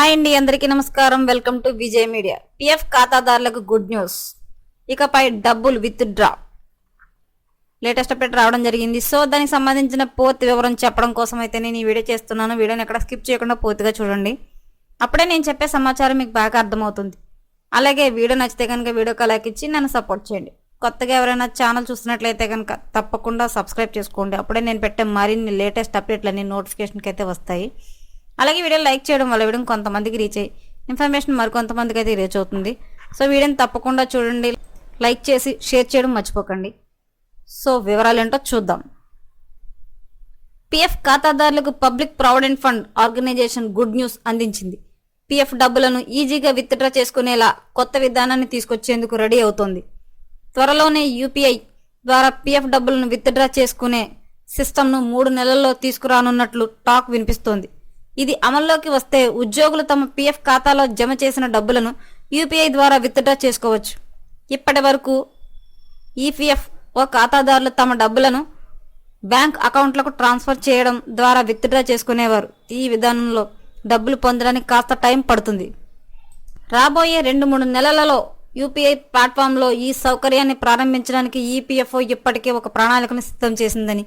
Hi అండి అందరికీ నమస్కారం. Welcome to Vijay media. PF ఖాతాదారులకు గుడ్ న్యూస్. ఇకపై డబ్బులు విత్ డ్రా. లేటెస్ట్ అప్డేట్ రావడం జరిగింది. సో దానికి సంబంధించిన పూర్తి వివరం చెప్పడం కోసం అయితే నేను ఈ వీడియో చేస్తున్నాను. వీడియోని ఎక్కడ స్కిప్ చేయకుండా పూర్తిగా చూడండి. అప్పుడే నేను చెప్పే సమాచారం మీకు బాగా అర్థమవుతుంది. అలాగే వీడియో నచ్చితే కనుక వీడియోకి లైక్ ఇచ్చి నన్ను సపోర్ట్ చేయండి. కొత్తగా ఎవరైనా ఛానల్ చూస్తున్నట్లయితే కనుక తప్పకుండా సబ్స్క్రైబ్ చేసుకోండి. అప్పుడే నేను పెట్టే మరిన్ని లేటెస్ట్ అప్డేట్లన్నీ నోటిఫికేషన్కి అయితే వస్తాయి. అలాగే వీడియో లైక్ చేయడం వల్ల వీడియో కొంతమందికి రీచ్ అయ్యి ఇన్ఫర్మేషన్ మరికొంతమందికి అయితే రీచ్ అవుతుంది. సో వీడియోని తప్పకుండా చూడండి. లైక్ చేసి షేర్ చేయడం మర్చిపోకండి. సో వివరాలు ఏంటో చూద్దాం పిఎఫ్ ఖాతాదారులకు public provident fund organisation good news అందించింది. పిఎఫ్ డబ్బులను ఈజీగా విత్డ్రా చేసుకునేలా కొత్త విధానాన్ని తీసుకొచ్చేందుకు రెడీ అవుతోంది. త్వరలోనే యూపీఐ ద్వారా పిఎఫ్ డబ్బులను విత్డ్రా చేసుకునే సిస్టమ్ను మూడు నెలల్లో తీసుకురానున్నట్లు టాక్ వినిపిస్తోంది. ఇది అమల్లోకి వస్తే ఉద్యోగులు తమ పిఎఫ్ ఖాతాలో జమ చేసిన డబ్బులను యూపీఐ ద్వారా విత్డ్రా చేసుకోవచ్చు. ఇప్పటి వరకు ఈపీఎఫ్ ఓ ఖాతాదారులు తమ డబ్బులను బ్యాంక్ అకౌంట్లకు ట్రాన్స్ఫర్ చేయడం ద్వారా విత్డ్రా చేసుకునేవారు. ఈ విధానంలో డబ్బులు పొందడానికి కాస్త టైం పడుతుంది. రాబోయే రెండు మూడు నెలలలో యూపీఐ ప్లాట్ఫామ్లో ఈ సౌకర్యాన్ని ప్రారంభించడానికి ఈపీఎఫ్ఓ ఇప్పటికే ఒక ప్రణాళికను సిద్ధం చేసిందని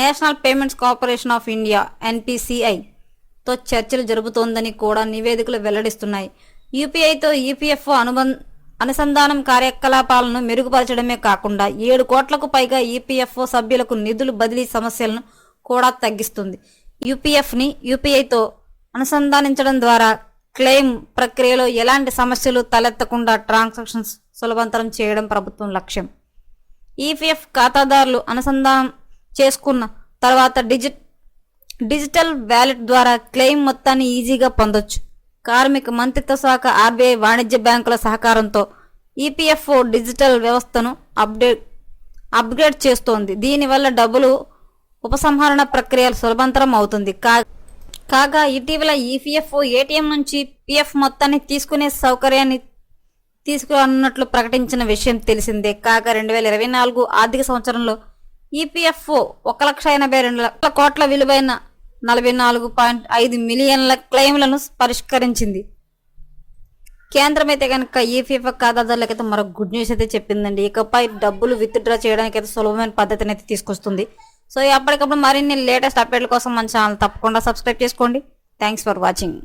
National Payments Corporation of India NPCI తో చర్చలు జరుపుతోందని కూడా నివేదికలు వెల్లడిస్తున్నాయి. యూపీఐతో ఈపీఎఫ్ఓ అనుబంధ అనుసంధానం కార్యకలాపాలను మెరుగుపరచడమే కాకుండా ఏడు కోట్లకు పైగా ఈపీఎఫ్ఓ సభ్యులకు నిధులు బదిలీ సమస్యలను కూడా తగ్గిస్తుంది. యూపీఎఫ్ని యూపీఐతో అనుసంధానించడం ద్వారా క్లెయిమ్ ప్రక్రియలో ఎలాంటి సమస్యలు తలెత్తకుండా ట్రాన్సాక్షన్స్ సులభంతరం చేయడం ప్రభుత్వం లక్ష్యం. ఈపీఎఫ్ ఖాతాదారులు అనుసంధానం చేసుకున్న తర్వాత డిజిట్ డిజిటల్ వ్యాలెట్ ద్వారా క్లెయిమ్ మొత్తాన్ని ఈజీగా పొందొచ్చు. కార్మిక మంత్రిత్వ శాఖ ఆర్బీఐ వాణిజ్య బ్యాంకుల సహకారంతో ఈపీఎఫ్ఓ డిజిటల్ వ్యవస్థను అప్డేట్ అప్గ్రేడ్ చేస్తోంది. దీనివల్ల డబ్బులు ఉపసంహరణ ప్రక్రియ సులభంతరం అవుతుంది. కా కాగా ఇటీవల ఈపీఎఫ్ఓ ఏటీఎం నుంచి పిఎఫ్ మొత్తాన్ని తీసుకునే సౌకర్యాన్ని తీసుకురానున్నట్లు ప్రకటించిన విషయం తెలిసిందే. కాగా రెండు వేల ఇరవై నాలుగు ఆర్థిక సంవత్సరంలో ఈపీఎఫ్ఓ ఒక లక్ష ఎనభై రెండు లక్షల కోట్ల విలువైన నలభై నాలుగు పాయింట్ ఐదు మిలియన్ల క్లెయిమ్లను పరిష్కరించింది. కేంద్రం అయితే కనుక ఈపీఎఫ్ ఖాతాదారులకైతే మరో గుడ్ న్యూస్ అయితే చెప్పిందండి. ఇకపై డబ్బులు విత్ డ్రా చేయడానికి అయితే సులభమైన పద్ధతిని అయితే తీసుకొస్తుంది. సో ఎప్పటికప్పుడు మరిన్ని లేటెస్ట్ అప్డేట్ల కోసం మన ఛానల్ తప్పకుండా సబ్స్క్రైబ్ చేసుకోండి. Thanks for watching.